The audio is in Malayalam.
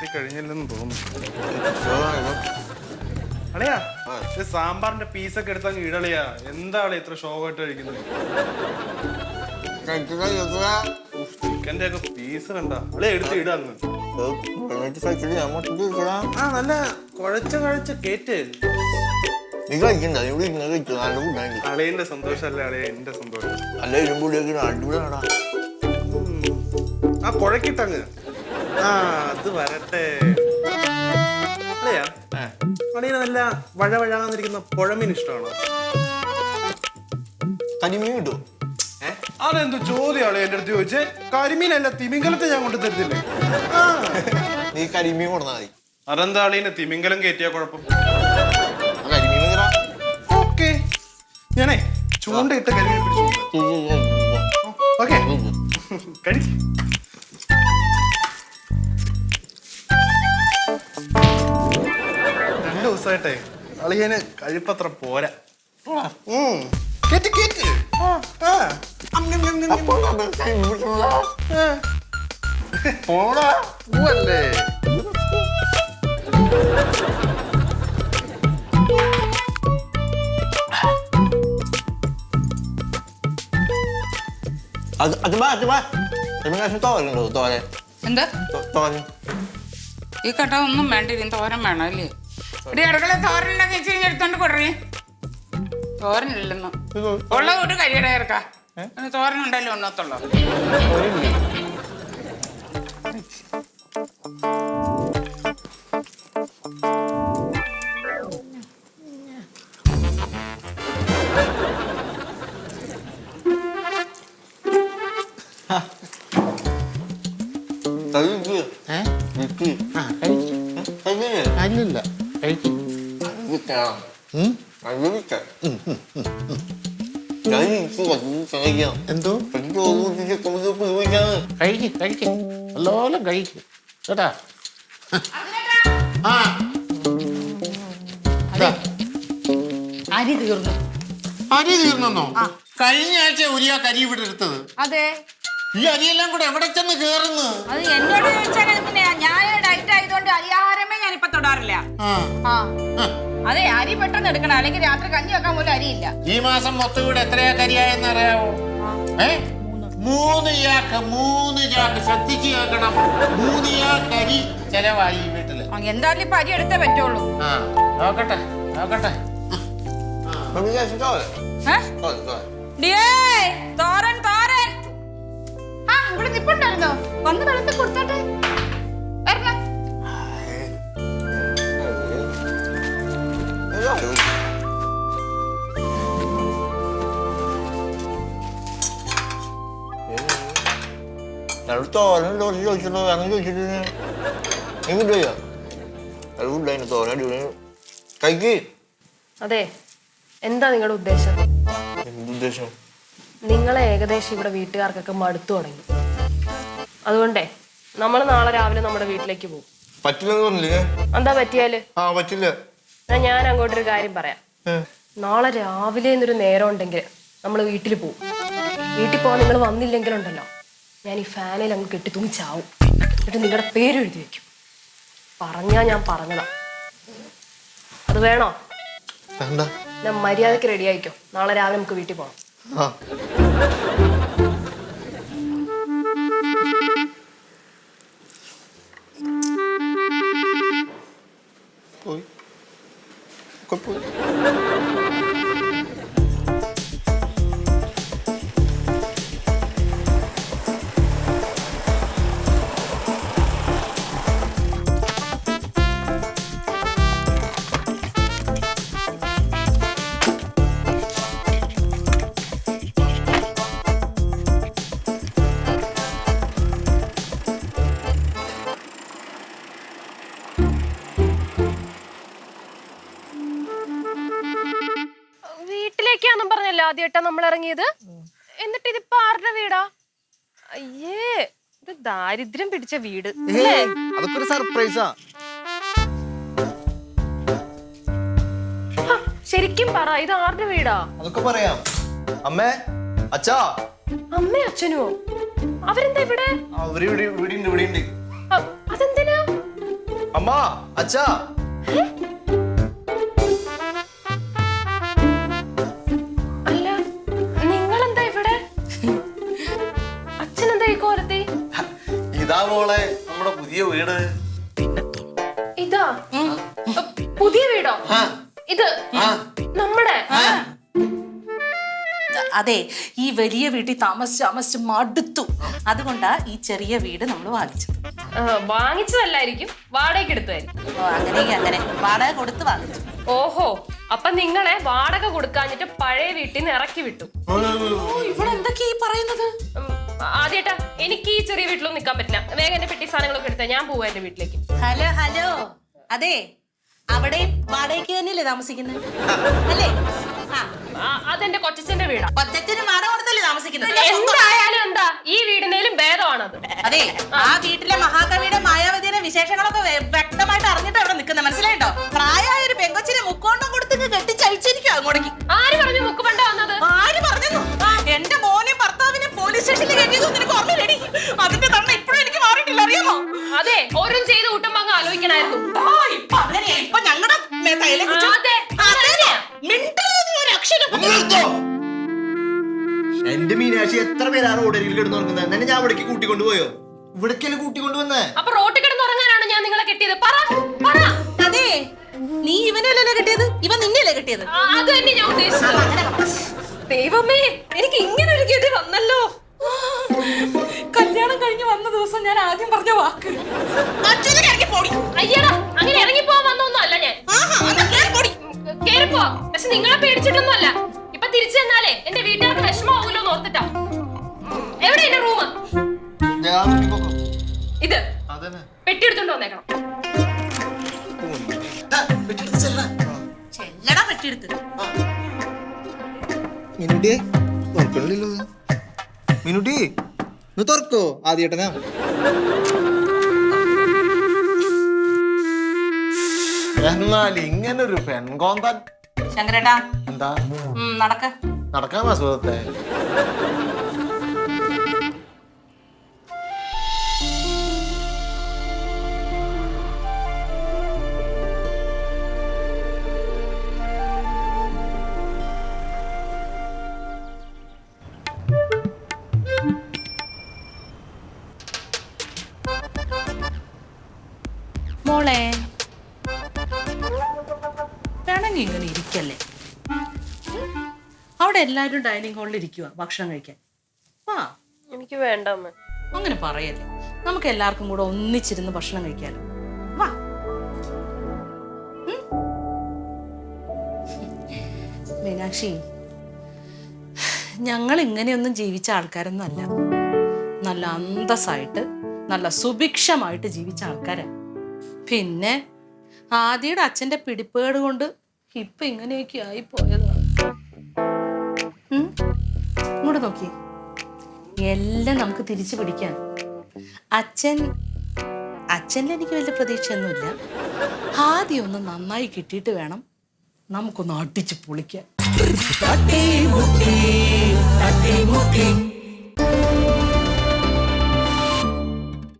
എത്തിക്കഴിഞ്ഞില്ലെന്ന് തോന്നുന്നു. അളിയാ ഇത് സാമ്പാറിന്റെ പീസൊക്കെ എടുത്താൽ ഇടളിയാ. എന്താണ് ഇത്ര ഷോക്കായിട്ട് കഴിക്കുന്നത്? ചിക്കന്റെ ഒക്കെ പീസ് കണ്ട. അളിയാ എടുത്ത് ഇടാന്ന് ആ നല്ല കുഴച്ച കുഴച്ച കേറ്റ്. അളിയന്റെ സന്തോഷല്ലേ അളിയ എന്റെ സന്തോഷം. നല്ല ഇരുമ്പുള്ളിയൊക്കെ അടിപൊളിയാടാ. ആ കുഴക്കിട്ടങ്ങ് ആ അത് വരട്ടെ. അളിയാ അളിയന് നല്ല വഴ വഴാന്നിരിക്കുന്ന പുഴമീൻ ഇഷ്ടമാണോ? കരിമീൻ കിട്ടുമോ അതെന്ത് ചോദ്യം അളിയ എന്റെ അടുത്ത് ചോദിച്ചേ? കരിമീനല്ല തിമിംഗലത്തെ ഞാൻ കൊണ്ടു തരുന്നില്ലേ നീ കരിമീൻ കൊടുത്താൽ മതി. അതെന്താ തിമിംഗലം കയറ്റിയ കുഴപ്പം? കരിമീൻ? ഓക്കെ. ഞാനേ ചൂണ്ടയിട്ട് കരിമീൻ പിടിച്ചു ഓക്കെ. കഴി രണ്ടു കളിയന് അളിയന് കഴിപ്പത്ര പോരാ. കേറ്റ് കേറ്റ്. പോടാ. പൂവല്ലേ? അത് അത് വാ, അത് വാ. തോരനുണ്ടോ? തോരൻ. എന്താ? തോരൻ. ഈ കട്ട ഒന്നും വേണ്ട ഇതിന് തോരൻ വേണം അല്ലേ? ഇവിടെ അടുക്കള വെച്ച് കഴിഞ്ഞാൽ എടുത്തോണ്ട് കൊടുറേ. തോരനില്ലെന്ന്. ഉള്ള കൂട്ട് കഴിയട ചേർക്കാ. തോരൻ ഉണ്ടല്ലോ ഒന്നത്തുള്ളൂ. അല്ലല്ല. കഴിക്കും കഴിക്കണം. കഴിക്കണം. കഴിക്ക്. കുറച്ച് കഴിക്കാം. എന്തോ കഴിക്ക് ചോദിച്ച് കുറച്ച് പോയിക്കാണ്. കഴിക്കും കഴിക്കും നല്ലോണം കഴിക്കും കേട്ടാ ആ അരി തീർന്നു അരി തീർന്നോ കഴിഞ്ഞ ആഴ്ച ഉരിയ കരി ഇവിടെ എടുത്തത്. അതെ. ഈ അരിയെല്ലാം കൂടെ എവിടെ ചെന്ന് കേറുന്നു? അത് എന്നോട് ചോദിച്ചാൽ ആയതുകൊണ്ട് അരിയാഹാരമേ ഞാനിപ്പോ തൊടാറില്ല. ആ. അതെ അരി പെട്ടെന്ന് എടുക്കണം. അല്ലെങ്കിൽ രാത്രി കഞ്ഞി വെക്കാൻ പോലും അരിയില്ല. ഈ മാസം മൊത്തം കൂടെ എത്രയാ കരിയായെന്ന് അറിയാവോ ഏ? മൂന്ന് ചാക്ക് മൂന്ന് ചാക്ക് ശ്രദ്ധിച്ചു കേൾക്കണം. മൂന്ന് ചാക്ക് അരി ചെലവായി ഈ വീട്ടിൽ. എന്തായാലും ഇപ്പൊ അരി എടുത്തേ പറ്റുള്ളൂ. ആ നോക്കട്ടെ നോക്കട്ടെ. ഏ? ഡിയേ, തോരൻ തോരൻ. ആ ഇവിടെ നിപ്പുണ്ടായിരുന്നോ? വന്ന് വെള്ളത്തിൽ കൊടുത്തോട്ടെ. തോരൻ ദോശ ചോദിച്ചല്ലോ അങ്ങനെ ചോദിച്ചിട്ട് എങ്ങോട്ട് ഫുഡായിരുന്നു തോരൻ അടിപൊളി കഴിക്ക് അതെ. എന്താ നിങ്ങളുടെ ഉദ്ദേശം? എന്തുദ്ദേശം നിങ്ങളെ ഏകദേശം ഇവിടെ വീട്ടുകാർക്കൊക്കെ മടുത്തു തുടങ്ങി. അതുകൊണ്ടേ നമ്മൾ നാളെ രാവിലെ നമ്മുടെ വീട്ടിലേക്ക് പോകും. പറ്റില്ലെന്ന് പറഞ്ഞില്ലേ? എന്താ പറ്റിയാൽ? ആ പറ്റില്ല. ഞാൻ അങ്ങോട്ടൊരു കാര്യം പറയാം. നാളെ രാവിലെ എന്നൊരു നേരം ഉണ്ടെങ്കിൽ നമ്മൾ വീട്ടിൽ പോകും. വീട്ടിൽ പോകാൻ നിങ്ങൾ വന്നില്ലെങ്കിലുണ്ടല്ലോ. ഞാൻ ഈ ഫാനിൽ അങ്ങ് കെട്ടി തുണിച്ചാവും ചാവും എന്നിട്ട് നിങ്ങളുടെ പേര് എഴുതി വെക്കും. പറഞ്ഞാ ഞാൻ പറഞ്ഞതാ. അത് വേണോ? വേണ്ട. ഞാൻ മര്യാദയ്ക്ക് റെഡി ആയിക്കോ. നാളെ രാവിലെ നമുക്ക് വീട്ടിൽ പോകണം പോയി. പോയി. പറഞ്ഞല്ലോ ആദ്യമായിട്ടാ നമ്മൾ ഇറങ്ങിയത് എന്നിട്ട് ഇതിപ്പോ ആരുടെ വീടാ? അയ്യേ ഇത് ദാരിദ്ര്യം പിടിച്ച വീട്. അല്ലേ? അതൊക്കെ ഒരു സർപ്രൈസാ ശരിക്കും പറ ഇത് ആരുടെ വീടാ? അതൊക്കെ പറയാം. അമ്മേ അച്ഛാ. അമ്മേ അച്ഛനോ? അവരെന്താ ഇവിടെ? അവരിവിടെ ഇവിടെ ഇവിടെ ഉണ്ട് ഇവിടെ ഉണ്ട് അ- അതെന്തിനാ? അമ്മ അച്ഛാ. മോളെ നമ്മുടെ പുതിയ വീട്. ഇതാ. പുതിയ വീടോ? ഇത് നമ്മുടെ. അതെ ഈ വലിയ വീട്ടിൽ താമസിച്ച് താമസിച്ച് മടുത്തു. അതുകൊണ്ടാ ഈ ചെറിയ വീട് നമ്മൾ വാങ്ങിച്ചത്. വാങ്ങിച്ചതല്ലായിരിക്കും വാടകയ്ക്ക് എടുത്തായിരിക്കും അങ്ങനെ അങ്ങനെ. വാടക കൊടുത്ത് വാങ്ങിച്ചു. ഓഹോ അപ്പൊ നിങ്ങളെ വാടക കൊടുക്കാഞ്ഞിട്ട് പഴയ വീട്ടിൽ നിന്ന് ഇറക്കി വിട്ടു. ഇവിടെ എന്തൊക്കെയാ ഈ പറയുന്നത്? ആദ്യേട്ടാ എനിക്ക് ഈ ചെറിയ വീട്ടിലൊന്നും നിൽക്കാൻ പറ്റില്ല. വേഗം എന്റെ പെട്ടി സാധനങ്ങളൊക്കെ എടുത്താ ഞാൻ പോവാ എന്റെ വീട്ടിലേക്ക്. Hello hello. അതെ അവിടെ വാടകയ്ക്ക് തന്നെയല്ലേ താമസിക്കുന്നത് അല്ലേ? അതെന്റെ കൊച്ചച്ഛന്റെ വീടാ. കൊച്ചച്ഛന് മാട കൊടുത്തല്ലേ താമസിക്കുന്നത് എന്തായാലും എന്താ ഈ വീടിനേലും ഭേദമാണത്. അതെ ആ വീട്ടിലെ മഹാകവിയുടെ മായാവതിയുടെ വിശേഷങ്ങളൊക്കെ വെ- ആലോചിക്കണായിരുന്നു. ആ, ഇപ്പൊ അങ്ങനെയാ. ഇപ്പൊ ഞങ്ങളുടെ തൈലെ അതെ, അങ്ങനെയാ. എന്റെ മീനാക്ഷി എത്ര പേരാ റോഡിൽ കിടന്നു നോക്കുന്നത് എന്നെ ഞാൻ അവിടേക്ക് കൂട്ടിക്കൊണ്ടുപോയോ? ഇവിടേക്കല്ലേ കൂട്ടിക്കൊണ്ടുവന്നേ? അപ്പൊ റോട്ടിൽ കിടന്നുറങ്ങാനാണ് ഞാൻ നിങ്ങളെ കെട്ടിയത്? പറ പറ. അതെ നീ ഇവനല്ലേ കിട്ടിയത്. ഇവൻ നിന്നെയല്ലേ കിട്ടിയത്. ആ, അത് തന്നെ ഞാൻ ഉദ്ദേശിച്ചത്. ദൈവമേ എനിക്ക് ഇങ്ങനെ ഒരു ഗതി വന്നല്ലോ. കല്യാണം കഴിഞ്ഞ് വന്ന ദിവസം ഞാൻ ആദ്യം പറഞ്ഞ വാക്ക്. അച്ഛനെ പോടി. അയ്യടാ അങ്ങനെ ഇറങ്ങിപ്പോവാൻ വന്നൊന്നും അല്ല ഞാൻ. ആഹാ, എന്നാ കേറി പോടി. കേറിപ്പോ പക്ഷെ നിങ്ങളെ പേടിച്ചിട്ടൊന്നും അല്ല ഇപ്പൊ തിരിച്ചു തന്നാലേ എന്റെ വീട്ടുകാർക്ക് വിഷമാവൂലോ ഓർത്തിട്ടാ. എവിടെ എന്റെ റൂം ഇത്. അതന്നെ. പെട്ടി എടുത്തോണ്ട് വന്നേക്കണം. ചെല്ലടാ. പെട്ടിയെടുത്ത് മിനുട്ടി തുറക്കണില്ലല്ലോ. മിനുട്ടി ഒന്ന് തുറക്കോ? ആദ്യേട്ടനാ എന്നാൽ ഇങ്ങനെ ഒരു പെൺകോന്തൻ. ശങ്കരേട്ടാ. എന്താ? നടക്ക. നടക്കാൻ അസുഖത്തെ എല്ലാവരും ഡൈനിങ് ഹാളിൽ ഇരിക്കുക ഭക്ഷണം കഴിക്കാൻ. ആ. എനിക്ക് വേണ്ട അങ്ങനെ പറയല്ലേ നമുക്ക് എല്ലാവർക്കും കൂടെ ഒന്നിച്ചിരുന്ന് ഭക്ഷണം കഴിക്കാലോ വാ. മീനാക്ഷി ഞങ്ങൾ ഇങ്ങനെയൊന്നും ജീവിച്ച ആൾക്കാരൊന്നും അല്ല. നല്ല അന്തസ്സായിട്ട് നല്ല സുഭിക്ഷമായിട്ട് ജീവിച്ച ആൾക്കാരാണ് പിന്നെ ആദ്യയുടെ അച്ഛന്റെ പിടിപ്പേട് കൊണ്ട് ഇപ്പം ഇങ്ങനെയൊക്കെ ആയി പോയതാണ് ഇങ്ങോട്ട് നോക്കി. എല്ലാം നമുക്ക് തിരിച്ചു പിടിക്കാം. അച്ഛൻ അച്ഛനിൽ എനിക്ക് വലിയ പ്രതീക്ഷയൊന്നുമില്ല. ആദ്യം ഒന്ന് നന്നായി കിട്ടിയിട്ട് വേണം നമുക്കൊന്ന് അടിച്ച് പൊളിക്കാൻ.